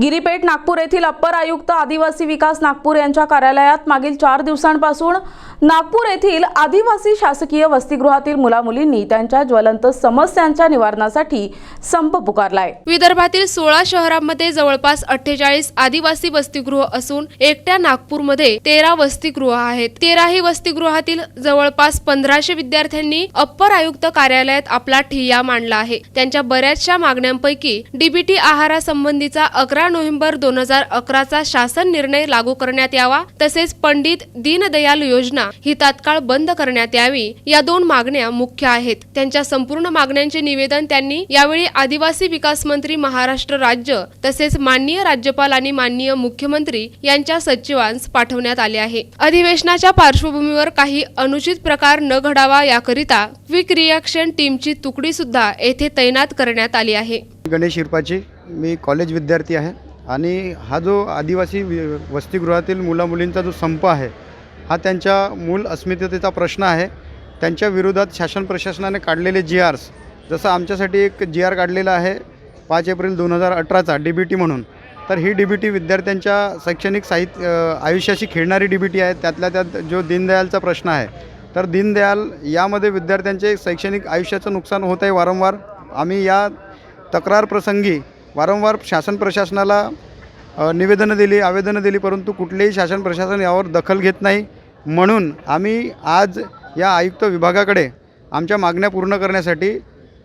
गिरीपेठ नागपूर येथील अप्पर आयुक्त आदिवासी विकास नागपूर यांच्या कार्यालयात मागील चार दिवसांपासून नागपूर येथील आदिवासी शासकीय वसतिगृहातील मुलामुलींनी त्यांच्या ज्वलंत समस्यांच्या निवारणासाठी संप पुकारलाय. विदर्भातील सोळा शहरांमध्ये जवळपास अठ्ठेचाळीस आदिवासी वसतिगृह असून एकट्या नागपूरमध्ये तेरा वसतिगृह आहेत. तेराही वसतिगृहातील जवळपास पंधराशे विद्यार्थ्यांनी अप्पर आयुक्त कार्यालयात आपला ठिय्या मांडला आहे. त्यांच्या बऱ्याचशा मागण्यांपैकी डीबीटी आहारासंबंधीचा अकरा नोव्हेंबर दोन हजार अकराचा शासन निर्णय लागू करण्यात यावा तसेच पंडित दीनदयाल योजना ही तात्काळ बंद करण्यात यावी या दोन मागण्या मुख्य आहेत. त्यांच्या संपूर्ण मागण्यांचे निवेदन त्यांनी यावेळी आदिवासी विकास मंत्री महाराष्ट्र राज्य तसेच माननीय राज्यपाल आणि माननीय मुख्यमंत्री यांच्या सचिवांस पाठवण्यात आले आहे. अधिवेशनाच्या पार्श्वभूमीवर काही अनुचित प्रकार न घडावा याकरिता क्विक रिॲक्शन टीमची तुकडी सुद्धा येथे तैनात करण्यात आली आहे. गणेश शिरपाची मी कॉलेज विद्यार्थी आहे आणि हा जो आदिवासी वसतिगृहातील मुलामुलींचा जो संप आहे हा त्यांच्या मूल अस्मितेचा प्रश्न आहे. त्यांच्या विरोधात शासन प्रशासनाने काढलेले जी आर्स जसं आमच्यासाठी एक जी आर काढलेला आहे पाच एप्रिल दोन हजार अठराचा डी बी टी म्हणून. तर ही डी बी टी विद्यार्थ्यांच्या शैक्षणिक साहित्य आयुष्याशी खेळणारी डी बी टी आहे. त्यातल्या त्यात जो दीनदयालचा प्रश्न आहे तर दीनदयाल यामध्ये विद्यार्थ्यांचे शैक्षणिक आयुष्याचं नुकसान होत आहे वारंवार. आम्ही या तक्रार प्रसंगी वारंवार शासन प्रशासनाला निवेदनं दिली आवेदनं दिली परंतु कुठलेही शासन प्रशासन यावर दखल घेत नाही. म्हणून आम्ही आज या आयुक्त विभागाकडे आमच्या मागण्या पूर्ण करण्यासाठी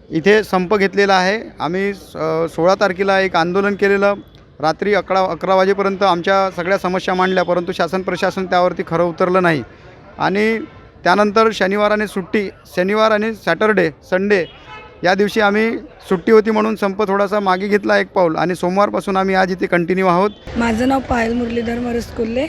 इथे संप घेतलेला आहे. आम्ही स- सोळा तारखेला एक आंदोलन केलेलं. रात्री अकरा अकरा वाजेपर्यंत आमच्या सगळ्या समस्या मांडल्या परंतु शासन प्रशासन त्यावरती खरं उतरलं नाही. आणि त्यानंतर शनिवार आणि सुट्टी शनिवार आणि सॅटरडे संडे या दिवशी आम्ही सुट्टी होती म्हणून संप थोडासा मागे घेतला एक पाऊल आणि सोमवारपासून आम्ही आज इथे कंटिन्यू आहोत. माझं नाव पायल मुरलीधर मरसकुल्ले.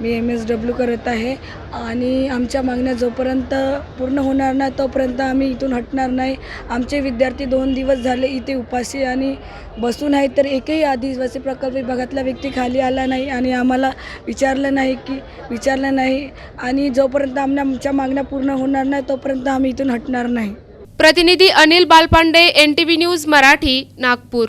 मी एम एस डब्ल्यू करत आहे आणि आमच्या मागण्या जोपर्यंत पूर्ण होणार नाही तोपर्यंत आम्ही इथून हटणार नाही. आमचे विद्यार्थी दोन दिवस झाले इथे उपाशी आणि बसून आहेत तर एकही आदिवासी प्रकल्प विभागातला व्यक्ती खाली आला नाही आणि आम्हाला विचारलं नाही की विचारलं नाही. आणि जोपर्यंत आमच्या मागण्या पूर्ण होणार नाही तोपर्यंत आम्ही इथून हटणार नाही. प्रतिनिधी Anil Balpande N T V news Marathi Nagpur.